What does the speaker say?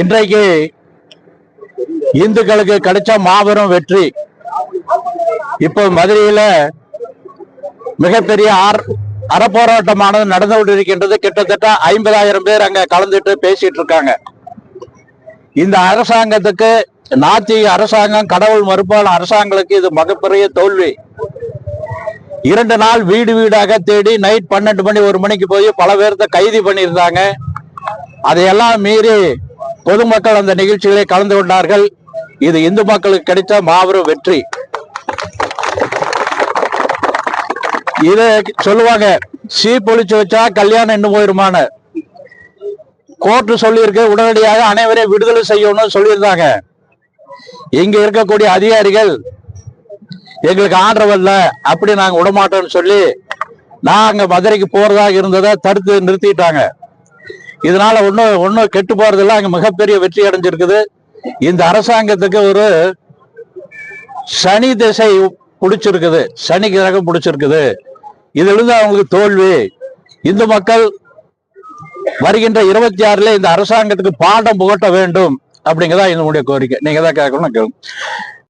இன்றைக்கு இந்துக்களுக்கு கிடைச்ச மாபெரும் வெற்றி. இப்போ மதுரையில மிகப்பெரிய ஆர் அறப்போராட்டமானது நடந்து கொண்டிருக்கின்றது. கிட்டத்தட்ட ஐம்பதாயிரம் பேர் அங்க கலந்துட்டு பேசிட்டு இருக்காங்க. இந்த அரசாங்கத்துக்கு நாத்திக அரசாங்கம் கடவுள் மறுப்பான அரசாங்கங்களுக்கு இது மிகப்பெரிய தோல்வி. இரண்டு நாள் வீடு வீடாக தேடி நைட் பன்னெண்டு மணி ஒரு மணிக்கு போய் பல பேர்த்த கைது பண்ணியிருந்தாங்க. அதையெல்லாம் மீறி பொதுமக்கள் அந்த நிகழ்ச்சிகளை கலந்து கொண்டார்கள். இது இந்து மக்களுக்கு கிடைத்த மாபெரும் வெற்றி. இத சொல்லுவாங்க சீ பொழிச்சு வச்சா கல்யாணம் இன்னும் போயிருமான கோர்ட்டு சொல்லியிருக்கு உடனடியாக அனைவரையும் விடுதலை செய்யணும்னு சொல்லியிருந்தாங்க. இங்க இருக்கக்கூடிய அதிகாரிகள் எங்களுக்கு ஆர்டர் வரல அப்படி நாங்க விடமாட்டோம்னு சொல்லி நாங்க மதுரைக்கு போறதாக இருந்ததை தடுத்து நிறுத்திட்டாங்க. இதனால ஒன்றும் ஒன்றும் கெட்டு போறதெல்லாம் அங்க மிகப்பெரிய வெற்றி அடைஞ்சிருக்குது. இந்த அரசாங்கத்துக்கு ஒரு சனி திசை பிடிச்சிருக்குது. சனி கிரகம் பிடிச்சிருக்குது. இதிலிருந்து அவங்களுக்கு தோல்வி. இந்து மக்கள் வருகின்ற இருபத்தி ஆறுல இந்த அரசாங்கத்துக்கு பாடம் புகட்ட வேண்டும் அப்படிங்கிறதா என்னுடைய கோரிக்கை. நீங்க தான் கேட்கணும் கேளுங்க